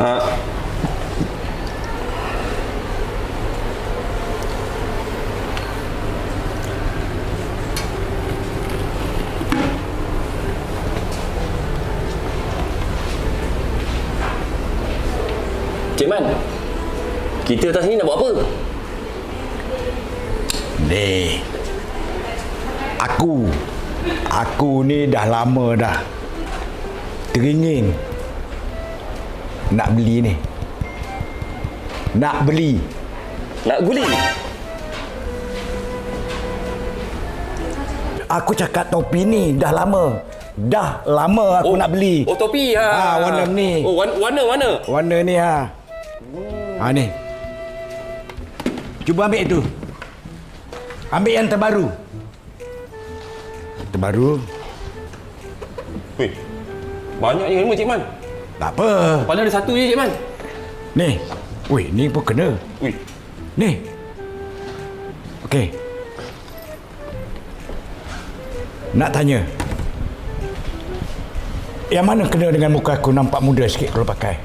Ah, Cik Man, kita atas ni nak buat apa? Ni. Aku. Aku ni dah lama dah. Teringin. Nak beli ni. Nak beli. Nak guli? Aku cakap topi ni dah lama. Dah lama aku nak beli. Oh, topi ha. Ah, warna ni. Oh, warna warna. warna. Ni ha. Ha ni. Cuba ambil tu. Ambil yang terbaru. Terbaru. Weh. Banyak ni ilmu Cik Man. Tak apa. Padahal ada satu je Cik Man. Ni. Weh, ni pun kena. Weh. Ni. Okey. Nak tanya. Yang mana kena dengan muka aku nampak muda sikit kalau pakai?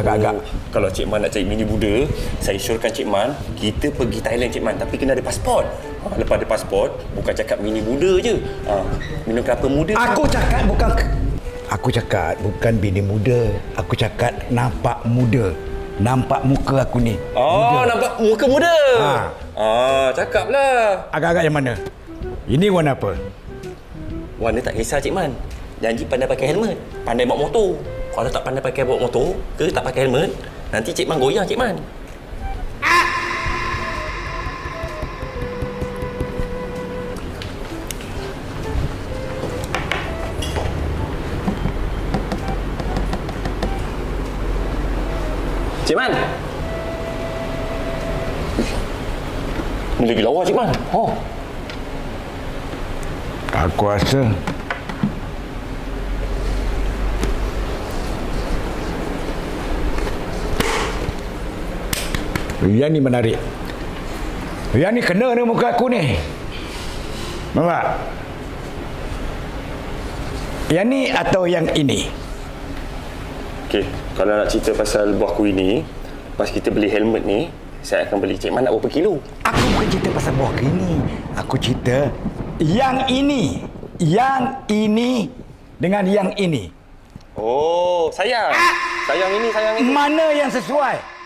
Agak-agak. Oh, kalau Cik Man nak cari mini Buddha, saya syorkan Cik Man, kita pergi Thailand Cik Man. Tapi kena ada pasport. Ha, lepas ada pasport, bukan cakap mini Buddha je. Ha, minum kelapa muda. Aku cakap bukan Aku cakap bukan bini muda. Aku cakap nampak muda. Nampak muka aku ni. Oh, nampak muka muda. Ha. Ah, cakaplah. Agak-agak yang mana? Ini warna apa? Warna tak kisah Cik Man. Janji pandai pakai helmet. Pandai bawa motor. Kalau tak pandai pakai bawa motor, ke tak pakai helmet, nanti Cik Man goyang Cik Man. Cik Man. Lagi lawa Cik Man. Oh. Aku rasa Yang ni menarik Yang ni kena ni muka aku ni Nampak? Yang ni atau yang ini? Okey, kalau nak cerita pasal buah kuih ni, pas kita beli helmet ni, saya akan beli Cik Man nak berapa kilo? Aku bukan cerita pasal buah ini Aku cerita Yang ini Yang ini Dengan yang ini Oh, sayang. Sayang ini, sayang ini. Mana yang sesuai?